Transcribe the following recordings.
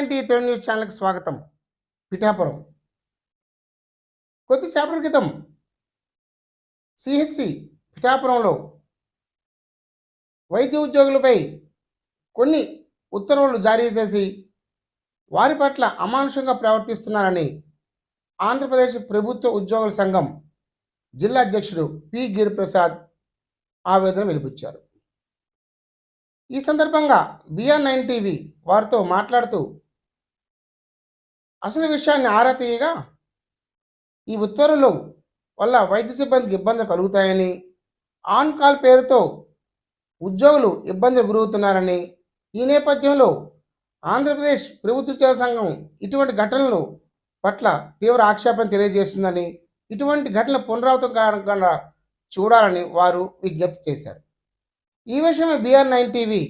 Telugu news ఛానల్కి స్వాగతం. పిఠాపురం. కొద్దిసేపటి క్రితం సిహెచ్సి పిఠాపురంలో వైద్య ఉద్యోగులపై కొన్ని ఉత్తర్వులు జారీ చేసి వారి పట్ల అమానుషంగా ప్రవర్తిస్తున్నారని ఆంధ్రప్రదేశ్ ప్రభుత్వ ఉద్యోగుల సంఘం జిల్లా అధ్యక్షుడు పి. గిరిప్రసాద్ ఆవేదన వెలిపించారు. ఈ సందర్భంగా బిఆర్ నైన్ టీవీ వారితో మాట్లాడుతూ అసలు విషయాన్ని ఆరా తీయగా ఈ ఉత్తర్వులు వల్ల వైద్య సిబ్బందికి ఇబ్బందులు కలుగుతాయని ఆన్ కాల్ పేరుతో ఉద్యోగులు ఇబ్బందులు గురవుతున్నారని ఈ నేపథ్యంలో ఆంధ్రప్రదేశ్ ప్రభుత్వ ఉద్యోగ సంఘం ఇటువంటి ఘటనలు పట్ల తీవ్ర ఆక్షేపణ తెలియజేస్తుందని ఇటువంటి ఘటనలు పునరావృతం కాకుండా చూడాలని వారు విజ్ఞప్తి చేశారు. ఈ విషయమే బిఆర్ నైన్ టీవీ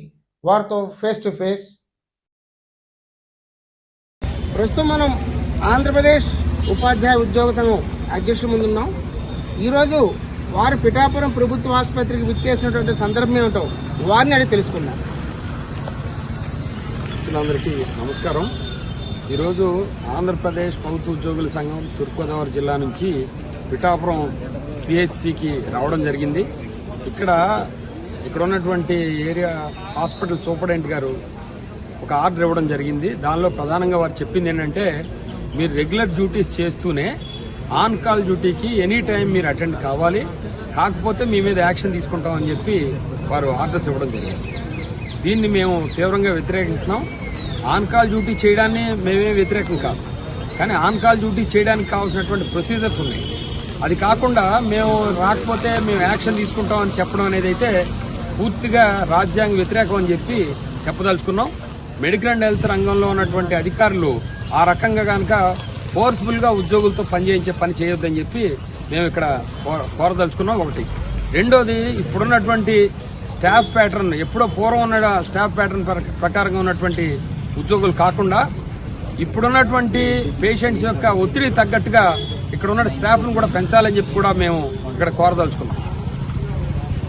వారితో ఫేస్ టు ఫేస్ ప్రస్తుతం మనం ఆంధ్రప్రదేశ్ ఉపాధ్యాయ ఉద్యోగ సంఘం అధ్యక్షుల ముందున్నాం ఈరోజు వారు పిఠాపురం ప్రభుత్వ ఆసుపత్రికి విచ్చేసినటువంటి సందర్భం ఏమిటో వారిని అడిగి తెలుసుకుందాం. మిత్రులందరికీ నమస్కారం. ఈరోజు ఆంధ్రప్రదేశ్ ప్రభుత్వ ఉద్యోగుల సంఘం తూర్పుగోదావరి జిల్లా నుంచి పిఠాపురం సిహెచ్సికి రావడం జరిగింది. ఇక్కడ ఇక్కడ ఉన్నటువంటి ఏరియా హాస్పిటల్ సూపరింటెండెంట్ గారు ఒక ఆర్డర్ ఇవ్వడం జరిగింది. దానిలో ప్రధానంగా వారు చెప్పింది ఏంటంటే మీరు రెగ్యులర్ డ్యూటీస్ చేస్తూనే ఆన్ కాల్ డ్యూటీకి ఎనీ టైం మీరు అటెండ్ కావాలి. కాకపోతే మీ మీద యాక్షన్ తీసుకుంటామని చెప్పి వారు ఆర్డర్స్ ఇవ్వడం జరిగింది. దీన్ని మేము తీవ్రంగా వ్యతిరేకిస్తున్నాం. ఆన్ కాల్ డ్యూటీ చేయడాన్ని మేమే వ్యతిరేకం కాదు. కానీ ఆన్ కాల్ డ్యూటీ చేయడానికి కావాల్సినటువంటి ప్రొసీజర్స్ ఉన్నాయి. అది కాకుండా మేము రాకపోతే మేము యాక్షన్ తీసుకుంటామని చెప్పడం అనేది అయితే పూర్తిగా రాజ్యాంగ వ్యతిరేకం అని చెప్పి చెప్పదలుచుకున్నాం. మెడికల్ అండ్ హెల్త్ రంగంలో ఉన్నటువంటి అధికారులు ఆ రకంగా కనుక ఫోర్స్ఫుల్గా ఉద్యోగులతో పనిచేయించే పని చేయొద్దని చెప్పి మేము ఇక్కడ కో- కోరదలుచుకున్నాం ఒకటి. రెండోది ఇప్పుడున్నటువంటి స్టాఫ్ ప్యాటర్న్ ఎప్పుడో పూర్వం ఉన్న స్టాఫ్ ప్యాటర్న్ ప్రకారంగా ఉన్నటువంటి ఉద్యోగులు కాకుండా ఇప్పుడున్నటువంటి పేషెంట్స్ యొక్క ఒత్తిడి తగ్గట్టుగా ఇక్కడ ఉన్న స్టాఫ్ను కూడా పెంచాలని చెప్పి కూడా మేము ఇక్కడ కోరదలుచుకున్నాం.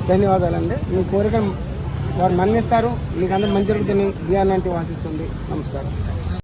ధన్యవాదాలండి. మీ కోరిక వారు మన్నిస్తారు మీకు అందరూ మంచి జరుగుతుంది బిఆర్ నైన్ నమస్కారం.